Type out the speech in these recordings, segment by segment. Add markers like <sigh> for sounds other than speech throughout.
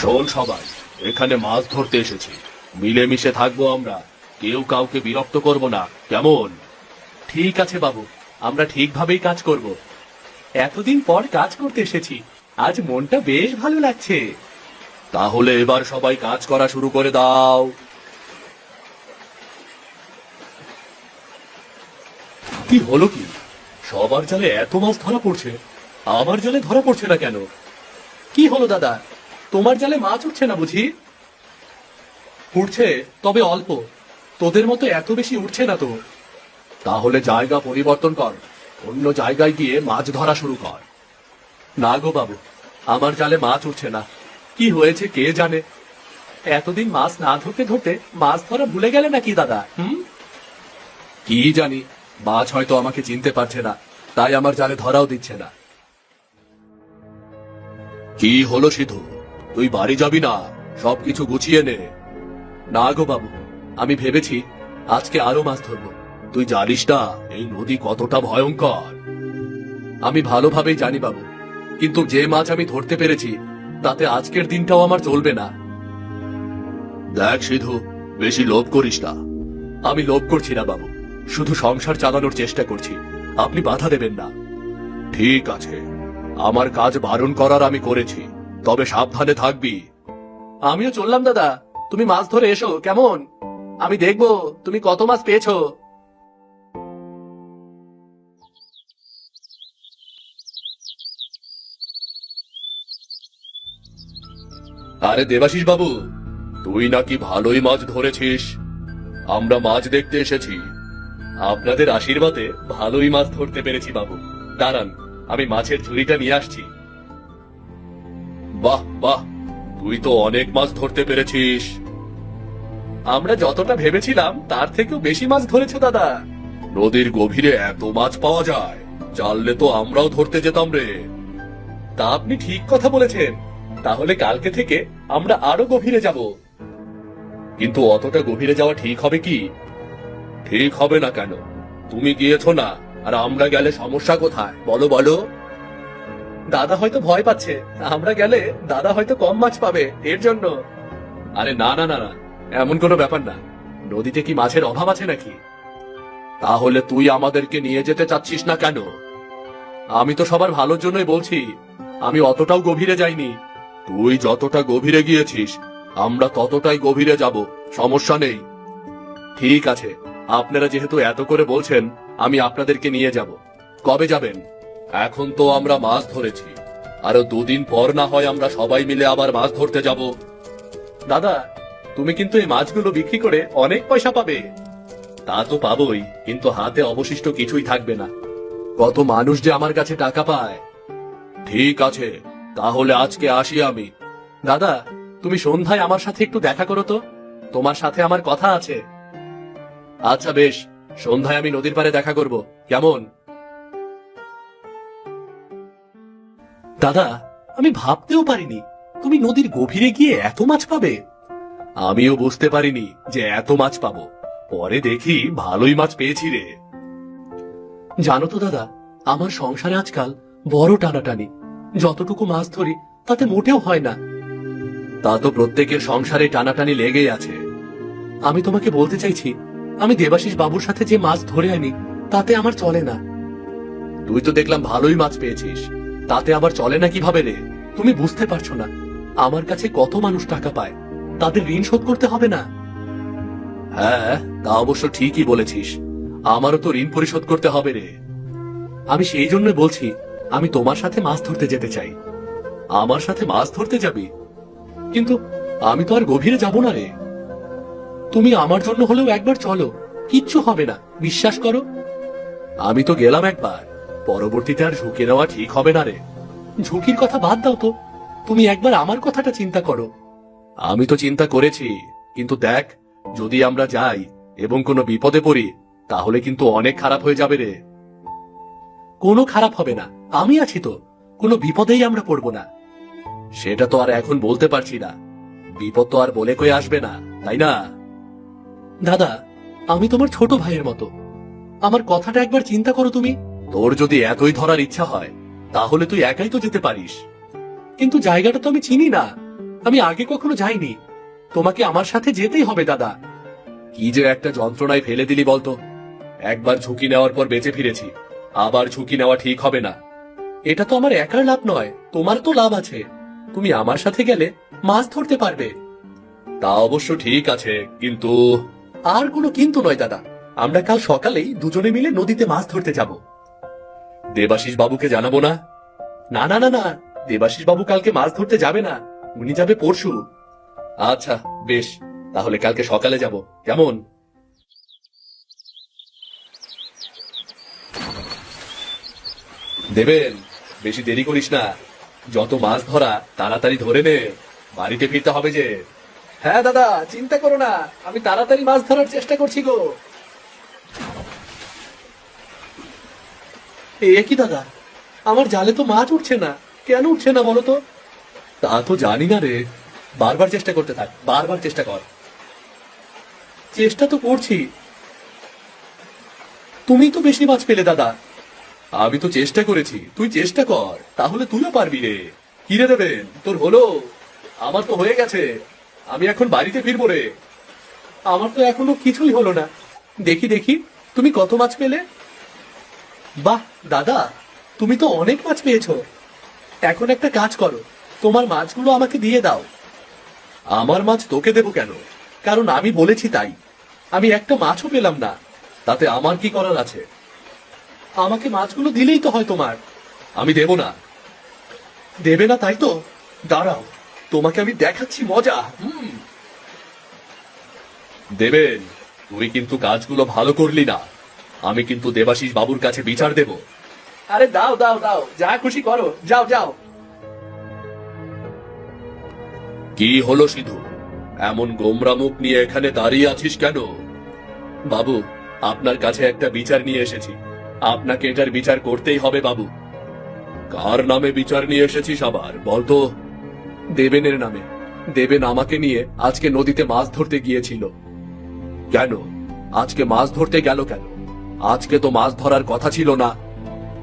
শোন সবাই, এখানে মাছ ধরতে এসেছি। মিলেমিশে থাকব আমরা। কেউ কাউকে বিরক্ত করব না। কেমন? ঠিক আছে বাবু, আমরা ঠিকভাবেই কাজ করব। এতদিন পর কাজ করতে এসেছি। আজ মনটা বেশ ভালো লাগছে। তাহলে এবার সবাই কাজ করা শুরু করে দাও। কি হলো কি? সবার জালে এত মাছ ধরা পড়ছে? আমার জালে ধরা পড়ছে না কেন? কি হলো দাদা? তোমার জালে মাছ উঠছে না বুঝি? উঠছে, তবে অল্প। তোদের মতো এত বেশি উঠছে না তো। তাহলে জায়গা পরিবর্তন কর। অন্য জায়গায় গিয়ে মাছ ধরা শুরু কর। না গো বাবু, আমার জালে মাছ উঠছে না। কি হয়েছে কে জানে? এতদিন মাছ না ধরতে ধরতে মাছ ধরা ভুলে গেলে নাকি দাদা, হুম? কি জানি, মাছ হয়তো আমাকে চিনতে পারছে না, তাই আমার জালে ধরাও দিচ্ছে না। কি হলো সিধু? তুই বাড়ি যাবি না, সবকিছু গুছিয়ে নে। না গো বাবু, আমি ভেবেছি আজকে আরও মাছ ধরবো। তুই জানিস না, এই নদী কতটা ভয়ঙ্কর। আমি ভালোভাবেই জানি বাবু, কিন্তু যে মাছ আমি ধরতে পেরেছি, তাতে আজকের দিনটাও আমার চলবে না। দেখ সিধু, বেশি লোভ করিস না। আমি লোভ করছি না বাবু, শুধু সংসার চালানোর চেষ্টা করছি। আপনি বাধা দেবেন না। ঠিক আছে, আমার কাজ বারণ করার আমি করেছি। তবে সাবধানে থাকবি। আমিও চললাম দাদা। তুমি মাছ ধরে এসো কেমন? আমি দেখব তুমি কত মাছ পেয়েছ। আরে দেবাশিস বাবু তুই নাকি ভালোই মাছ ধরেছিস। আমরা মাছ দেখতে এসেছি। আপনাদের আশীর্বাদে ভালোই মাছ ধরতে পেরেছি বাবু। দাঁড়ান আমি মাছের ঝুড়িটা নিয়ে আসছি। বাহ, তুই তো অনেক মাছ ধরতে পেরেছিস। আমরা যতটা ভেবেছিলাম, তার থেকেও বেশি মাছ ধরেছো দাদা। নদীর গভীরে এত মাছ পাওয়া যায়, জানলে তো আমরাও ধরতে যেতাম রে। তা আপনি ঠিক কথা বলেছেন, তাহলে কালকে থেকে আমরা আরও গভীরে যাব। কিন্তু অতটা গভীরে যাওয়া ঠিক হবে কি? ঠিক হবে না কেন, তুমি গিয়েছো না, আর আমরা গেলে সমস্যা কোথায়? বলো বলো। দাদা হয়তো ভয় পাচ্ছে। আমরা গেলে দাদা হয়তো কম মাছ পাবে, এর জন্য। আরে না না না না, এমন কোনো ব্যাপার না। নদীতে কি মাছের অভাব আছে নাকি? তাহলে তুই আমাদেরকে নিয়ে যেতে চাচ্ছিস না কেন? আমি তো সবার ভালোর জন্যই বলছি, আমি অতটাও গভীরে যাইনি। তুই যতটা গভীরে গিয়েছিস, আমরা ততটাই গভীরে যাব, সমস্যা নেই। ঠিক আছে, আপনারা যেহেতু এত করে বলছেন, আমি আপনাদেরকে নিয়ে যাব। কবে যাবেন? এখন তো আমরা মাছ ধরেছি। আরও দুদিন পর না হয় আমরা সবাই মিলে আবার মাছ ধরতে যাব। দাদা, তুমি কিন্তু এই মাছগুলো বিক্রি করে অনেক পয়সা পাবে। তা তো পাবই, কিন্তু হাতে অবশিষ্ট কিছুই থাকবে না। কত মানুষ যে আমার কাছে টাকা পায়। ঠিক আছে, তাহলে আজকে আসি আমি। দাদা, তুমি সন্ধ্যায় আমার সাথে একটু দেখা করো তো। তোমার সাথে আমার কথা আছে। আচ্ছা বেশ, সন্ধ্যায় আমি নদীর পাড়ে দেখা করব। কেমন? দাদা, আমি ভাবতেও পারিনি। তুমি নদীর গভীরে গিয়ে এত মাছ পাবে। আমিও বুঝতে পারিনি যে এত মাছ পাবো। পরে দেখি ভালোই মাছ পেয়েছি রে। জানো তো দাদা, আমার সংসারে আজকাল বড় টানাটানি। যতটুকু মাছ ধরি, তাতে মোটেও হয় না। তা তো প্রত্যেকের সংসারে টানাটানি লেগেই আছে। আমি তোমাকে বলতে চাইছি, আমি দেবাশিস বাবুর সাথে যে মাছ ধরে আনি, তাতে আমার চলে না। তুই তো দেখলাম ভালোই মাছ পেয়েছিস। তাতে আবার চলে না কীভাবে রে তুমি বুঝতে পারছ না। আমার কাছে কত মানুষ টাকা পায়, তাদের ঋণ শোধ করতে হবে না? হ্যাঁ তা অবশ্য ঠিকই বলেছিস। আমারও তো ঋণ পরিশোধ করতে হবে রে। আমি সেই জন্য বলছি, আমি তোমার সাথে মাছ ধরতে যেতে চাই। আমার সাথে মাছ ধরতে যাবি? কিন্তু আমি তো আর গভীরে যাব না রে। তুমি আমার জন্য হলেও একবার চলো, কিচ্ছু হবে না, বিশ্বাস করো। আমি তো গেলাম একবার, পরবর্তীতে আর ঝুঁকি নেওয়া ঠিক হবে না রে। ঝুঁকির কথা বাদ দাও তো। তুমি একবার আমার কথাটা চিন্তা করো। আমি তো চিন্তা করেছি, কিন্তু দেখ, যদি আমরা যাই এবং কোনো বিপদে পড়ি, তাহলে কিন্তু অনেক খারাপ হয়ে যাবে রে। কোনো খারাপ হবে না, আমি আছি তো, কোনো বিপদেই আমরা পড়ব না। সেটা তো আর এখন বলতে পারছি না। বিপদ তো আর বলে কয়ে আসবে না, তাই না? দাদা, আমি তোমার ছোট ভাইয়ের মতো। আমার কথাটা একবার চিন্তা করো তুমি। তোর যদি এতই ধরার ইচ্ছা হয় তাহলে তুই একাই তো যেতে পারিস। কিন্তু জায়গাটা তো আমি চিনি না। আমি আগে কখনো যাইনি। তোমাকে আমার সাথে যেতেই হবে, দাদা। কি যে একটা যন্ত্রণায় ফেলে দিলি বলতো। একবার ঝুঁকি নেওয়ার পর বেঁচে ফিরেছি। আবার ঝুঁকি নেওয়া ঠিক হবে না। এটা তো আমার একার লাভ নয়। তোমার তো লাভ আছে। তুমি আমার সাথে গেলে মাছ ধরতে পারবে। তা অবশ্য ঠিক আছে, কিন্তু আর কোনো কিন্তু নয়, দাদা। আমরা কাল সকালেই দুজনে মিলে নদীতে মাছ ধরতে যাব। দেবাশিস বাবুকে জানাব না? না না না দেবাশিস বাবু কালকে মাছ ধরতে যাবে না। উনি যাবে পরশু। আচ্ছা বেশ। তাহলে কালকে সকালে যাব। কেমন? দেবেন, বেশি দেরি করিস না। যত মাছ ধরা, তাড়াতাড়ি ধরে নে। বাড়িতে ফিরতে হবে যে। হ্যাঁ দাদা, চিন্তা করো না। আমি তাড়াতাড়ি মাছ ধরার চেষ্টা করছি গো। এ কি দাদা। আমার জালে তো মাছ উঠছে না। কেন উঠছে না বলো তো? তা তো জানি না রে। বারবার চেষ্টা করতে থাক। বারবার চেষ্টা কর। চেষ্টা তো করছি। তুমি তো বেশি মাছ পেলে দাদা। আমি তো চেষ্টা করেছি। তুই চেষ্টা কর। তাহলে তুইও পারবি রে। কি রে দেবেন? তোর হলো। আমার তো হয়ে গেছে। আমি এখন বাড়িতে ফিরবো রে। আমার তো এখনও কিছুই হলো না। দেখি দেখি। তুমি কত মাছ পেলে? বাহ, দাদা, তুমি তো অনেক মাছ পেয়েছ। এখন একটা কাজ করো, তোমার মাছগুলো আমাকে দিয়ে দাও। আমার মাছ তোকে দেবো কেন? কারণ আমি বলেছি তাই। আমি একটা মাছও পেলাম না, তাতে আমার কি করার আছে? আমাকে মাছগুলো দিলেই তো হয় তোমার। আমি দেব না। দেবে না তাই তো? দাঁড়াও, তোমাকে আমি দেখাচ্ছি, মজা। দেবেন তুই কিন্তু কাজগুলো ভালো করলি না। আমি কিন্তু দেবাশিস বাবুর কাছে বিচার দেব। আরে দাও দাও দাও। যা খুশি করো। যাও যাও। কি হলো সিধু? এমন গোমরা মুখ নিয়ে এখানে দাঁড়িয়ে আছিস কেন? বাবু আপনার কাছে একটা বিচার নিয়ে এসেছি। আপনাকে এটার বিচার করতেই হবে বাবু। কার নামে বিচার নিয়ে এসেছিস আবার বলতো দেবেনের নামে। দেবেন আমাকে নিয়ে আজকে নদীতে মাছ ধরতে গিয়েছিল। কেন? আজকে মাছ ধরতে গেল কেন? আজকে তো মাছ ধরার কথা ছিল না।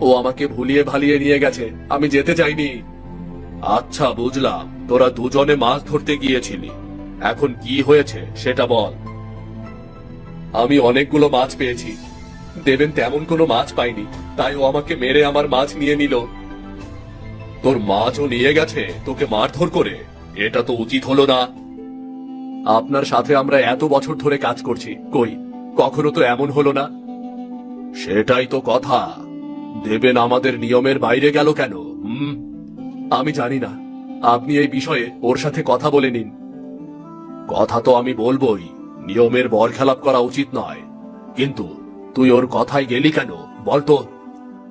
ও আমাকে ভুলিয়ে ভালিয়ে নিয়ে গেছে। আমি যেতে চাইনি। আচ্ছা বুঝলাম। তোরা দুজনে মাছ ধরতে গিয়েছিলি। এখন কি হয়েছে সেটা বল। আমি অনেকগুলো মাছ পেয়েছি। দেবেন তেমন কোনো মাছ পাইনি। তাই ও আমাকে মেরে আমার মাছ নিয়ে নিল। তোর মাছও নিয়ে গেছে, তোকে মারধর করে। এটা তো উচিত হলো না। আপনার সাথে আমরা এত বছর ধরে কাজ করছি। কই, কখনো তো এমন হলো না? সেটাই তো কথা। দেবেন আমাদের নিয়মের বাইরে গেল কেন? হুম? আমি জানি না। আপনি এই বিষয়ে ওর সাথে কথা বলে নিন। কথা তো আমি বলবোই। নিয়মের বরখেলাপ করা উচিত নয়। কিন্তু তুই ওর কথায় গেলি কেন? বলতো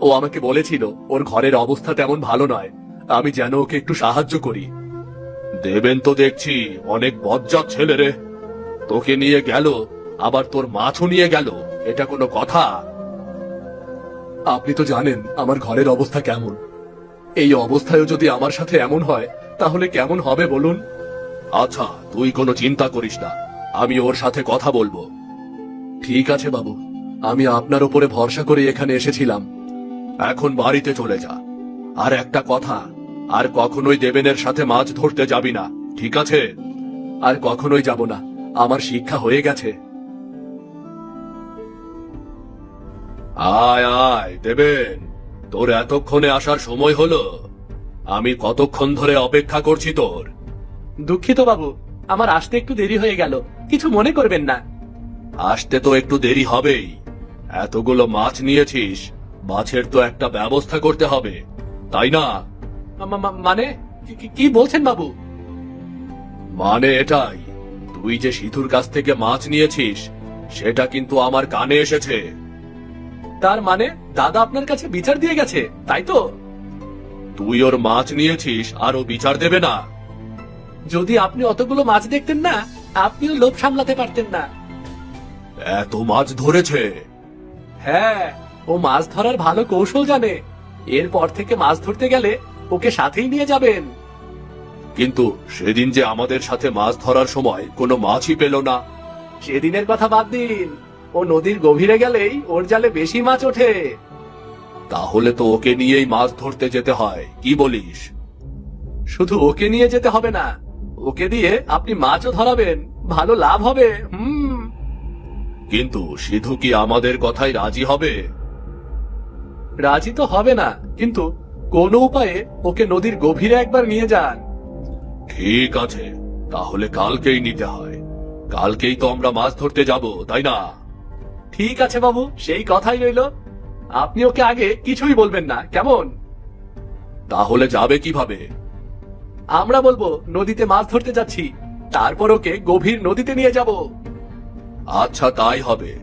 ও আমাকে বলেছিল, ওর ঘরের অবস্থা তেমন ভালো নয়। আমি যেন ওকে একটু সাহায্য করি। দেবেন তো দেখছি, অনেক বজ্জাত ছেলে রে। তোকে নিয়ে গেল, আবার তোর মাছও নিয়ে গেল। এটা কোনো কথা? আপনি তো জানেন আমার ঘরের অবস্থা কেমন। এই অবস্থায় যদি আমার সাথে এমন হয় তাহলে কেমন হবে বলুন? আচ্ছা তুই কোনো চিন্তা করিস না। আমি ওর সাথে কথা বলব। ঠিক আছে বাবু আমি আপনার উপরে ভরসা করে এখানে এসেছিলাম। এখন বাড়িতে চলে যা। আর একটা কথা আর কখনোই দেবেনের সাথে মাছ ধরতে যাবি না ঠিক আছে? আর কখনোই যাব না আমার শিক্ষা হয়ে গেছে। আয় আয় দেবেন। তোর এতক্ষণে আসার সময় হলো। আমি কতক্ষণ ধরে অপেক্ষা করছি তোর? দুঃখিত বাবু আমার আসতে একটু দেরি হয়ে গেল। কিছু মনে করবেন না। আসতে তো একটু দেরি হবেই। এতগুলো মাছ নিয়েছিস মাছের তো একটা ব্যবস্থা করতে হবে। তাই না? মানে? কি- বলছেন বাবু? মানে এটাই তুই যে সিধুর কাছ থেকে মাছ নিয়েছিস সেটা কিন্তু আমার কানে এসেছে। তার মানে দাদা আপনার কাছে বিচার দিয়ে গেছে তাই তো? তুই ওর মাছ নিয়েছিস আর ও বিচার দেবে না। যদি আপনি অতগুলো মাছ দেখতেন না আপনিও লোভ সামলাতে পারতেন না। এত মাছ ধরেছে। হ্যাঁ ও মাছ ধরার ভালো কৌশল জানে। এরপর থেকে মাছ ধরতে গেলে ওকে সাথেই নিয়ে যাবেন। কিন্তু সেদিন যে আমাদের সাথে মাছ ধরার সময় কোনো মাছই পেল না। সেদিনের কথা বাদ দিন। ও নদীর গভীরে গেলেই ওর জালে বেশি মাছ ওঠে। তাহলে তো ওকে নিয়েই মাছ ধরতে যেতে হয় কি বলিস? শুধু ওকে নিয়ে যেতে হবে না ওকে দিয়ে আপনি মাছও ধরাবেন ভালো লাভ হবে হুম। কিন্তু সিধু কি আমাদের কথায় রাজি হবে? রাজি তো হবে না কিন্তু কোনো উপায়ে ওকে নদীর গভীরে একবার নিয়ে যান। ঠিক আছে তাহলে কালকেই নিতে হয়। কালকেই তো আমরা মাছ ধরতে যাব তাই না? ঠিক আছে বাবু সেই কথাই রইল। আপনি ওকে আগে কিছুই বলবেন না কেমন? তাহলে যাবে কীভাবে? আমরা বলব নদীতে মাছ ধরতে যাচ্ছি তারপর ওকে গভীর নদীতে নিয়ে যাব। আচ্ছা তাই হবে।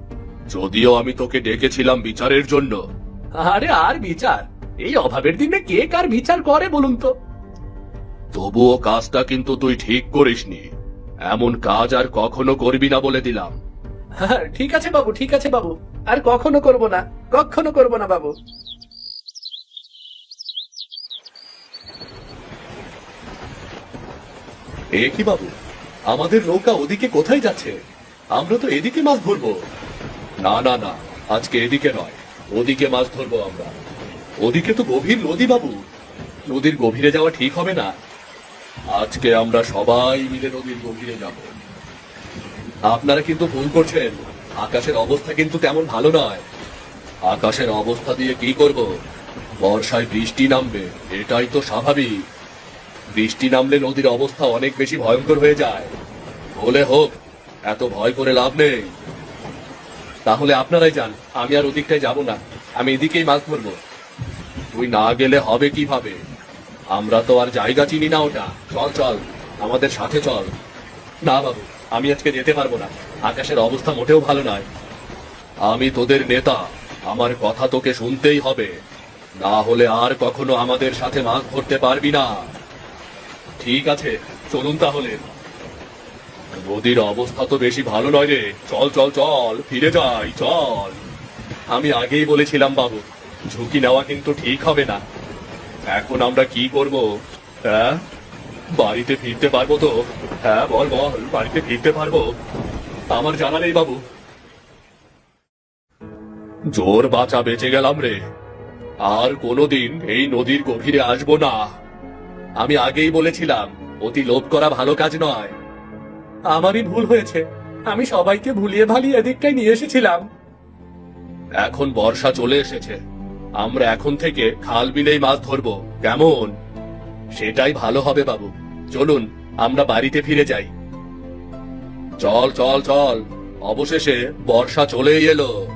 যদিও আমি তোকে ডেকেছিলাম বিচারের জন্য। আরে আর বিচার? এই অভাবের দিনে কে কার বিচার করে বলুন তো? তবুও কাজটা কিন্তু তুই ঠিক করিসনি। এমন কাজ আর কখনো করবি না বলে দিলাম। <laughs> ঠিক আছে বাবু, ঠিক আছে বাবু। আর কখনো করব না, কখনো করব না বাবু। এ কি বাবু? আমাদের নৌকা ওদিকে কোথায় যাচ্ছে? আমরা তো এদিকে মাছ ধরবো। না না না, আজকে এদিকে নয়। ওদিকে মাছ ধরবো আমরা। ওদিকে তো গভীর নদী বাবু। নদীর গভীরে যাওয়া ঠিক হবে না। আজকে আমরা সবাই মিলে নদীর গভীরে যাব। আপনারা কিন্তু ভুল করছেন। আকাশের অবস্থা কিন্তু তেমন ভালো নয়। আকাশের অবস্থা দিয়ে কি করব? বর্ষায় বৃষ্টি নামবে, এটাই তো স্বাভাবিক। বৃষ্টি নামলে নদীর অবস্থা অনেক বেশি ভয়ঙ্কর হয়ে যায়। বলে হোক, এত ভয় করে লাভ নেই। তাহলে আপনারাই যান, আমি আর ওদিকটায় যাব না। আমি এদিকেই মাছ ধরবো। তুই না গেলে হবে কীভাবে? আমরা তো আর জায়গা চিনি না ওটা। চল চল, আমাদের সাথে চল। না বাবু, আমি আজকে যেতে পারব না। আকাশের অবস্থা মোটেও ভালো নয়। আমি তোদের নেতা, আমার কথা তোকে শুনতেই হবে। না হলে আর কখনো আমাদের সাথে মাছ ধরতে পারবি না। ঠিক আছে, চলুন তাহলে। নদীর অবস্থা তো বেশি ভালো নয় রে। চল চল চল, ফিরে যাই, চল। আমি আগেই বলেছিলাম বাবু, ঝুঁকি নেওয়া কিন্তু ঠিক হবে না। এখন আমরা কি করব? হ্যাঁ? বাড়িতে ফিরতে পারব তো? হ্যাঁ বল বল, বাড়িতে ফিরতে পারব। আমার জানা নেই বাবু। জোর বাঁচা বেঁচে গেলাম রে। আর কোনোদিন এই নদীর গভীরে আসব না। আমি আগেই বলেছিলাম, অতি লোভ করা ভালো কাজ নয়। আমারই ভুল হয়েছে। আমি সবাইকে ভুলিয়ে ভালিয়ে এদিকটাই নিয়ে এসেছিলাম। এখন বর্ষা চলে এসেছে। আমরা এখন থেকে খাল বিলেই মাছ ধরবো। কেমন? সেটাই ভালো হবে, বাবু। চলুন, আমরা বাড়িতে ফিরে যাই। চল চল চল। অবশেষে বর্ষা চলেই এলো।